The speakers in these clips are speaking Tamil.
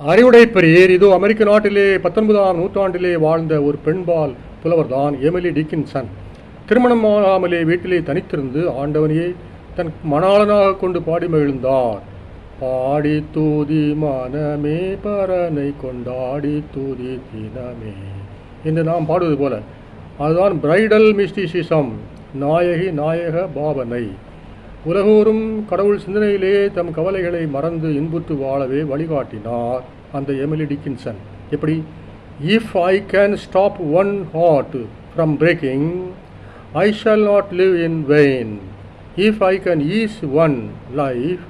அறிவுடை பெரியர். இதோ அமெரிக்க நாட்டிலே பத்தொன்பதாம் நூற்றாண்டிலே வாழ்ந்த ஒரு பெண்பால் புலவர்தான் எமிலி டிக்கின்சன். திருமணம் ஆகாமலே வீட்டிலே தனித்திருந்து ஆண்டவனையே தன் மணாளனாக கொண்டு பாடி மகிழ்ந்தார். பாடி தூதி மனமே பரனை கொண்டாடி தூதி தினமே. என்று நாம் பாடுவது போல அதுதான் பிரைடல் மிஸ்டிசிசம் நாயகி நாயக பாவனை. உலகோறும் கடவுள் சிந்தனையிலே தம் கவலைகளை மறந்து இன்புற்று வாழவே வழிகாட்டினார் அந்த எமிலி டிக்கின்சன். எப்படி? If I can stop one heart from breaking I shall not live in vain if I can ease one life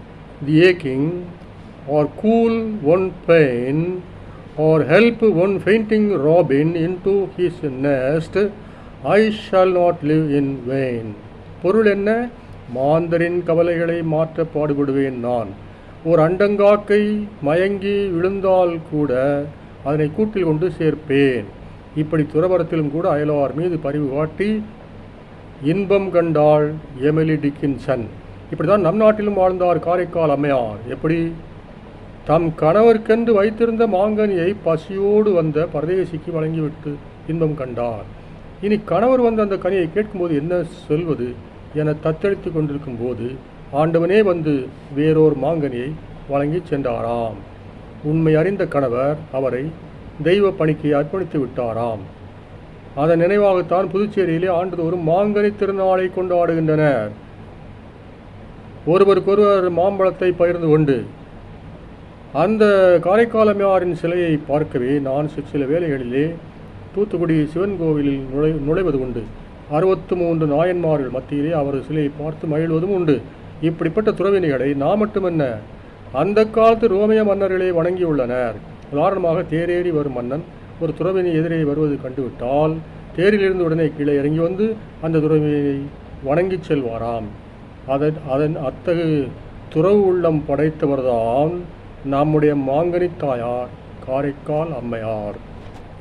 the ஏக்கிங் or cool one pain or help one fainting robin into his nest I shall not live in vain பொருள் என்ன? மாந்தரின் கவலைகளை மாற்ற பாடுபடுவேன் நான். ஒரு அண்டங்காக்கை மயங்கி விழுந்தால் கூட அதனை கூட்டில் கொண்டு சேர்ப்பேன். இப்படி துறவரத்திலும் கூட அயலார் மீது பரிவு காட்டி இன்பம் கண்டாள் எமிலி டிக்கின்சன். இப்படி தான் நம் நாட்டிலும் வாழ்ந்தார் காரைக்கால் அம்மையார். எப்படி? தம் கணவருக்கென்று வைத்திருந்த மாங்கனியை பசியோடு வந்த பரதேசிக்கு வழங்கிவிட்டு இன்பம் கண்டார். இனி கணவர் வந்து அந்த கனியை கேட்கும்போது என்ன சொல்வது? என தத்தெடுத்து கொண்டிருக்கும் போது ஆண்டவனே வந்து வேறோர் மாங்கனியை வழங்கி சென்றாராம். உண்மை அறிந்த கணவர் அவரை தெய்வ பணிக்கு அர்ப்பணித்து விட்டாராம். அதன் நினைவாகத்தான் புதுச்சேரியிலே ஆண்டுதோறும் மாங்கனி திருநாளை கொண்டாடுகின்றனர். ஒருவருக்கொருவர் மாம்பழத்தை பகிர்ந்து கொண்டு அந்த காரைக்காலமையாரின் சிலையை பார்க்கவே நான் சில வேளைகளிலே தூத்துக்குடி சிவன் கோவிலில் நுழை நுழைவது உண்டு. அறுபத்து மூன்று நாயன்மார்கள் மத்தியிலே அவரது சிலையை பார்த்து மகிழ்வதும் உண்டு. இப்படிப்பட்ட துறவினிகளை நான் மட்டுமல்ல அந்த காலத்து ரோமிய மன்னர்களே வணங்கியுள்ளனர். உதாரணமாக தேரேறி வரும் மன்னன் ஒரு துறவினை எதிரே வருவது கண்டுவிட்டால் தேரிலிருந்து உடனே கீழே இறங்கி வந்து அந்த துறவினை வணங்கிச் செல்வாராம். அதன் அதன் அத்தகு துறவு உள்ளம் படைத்தவர்தான் நம்முடைய மாங்கனி தாயார் காரைக்கால் அம்மையார்.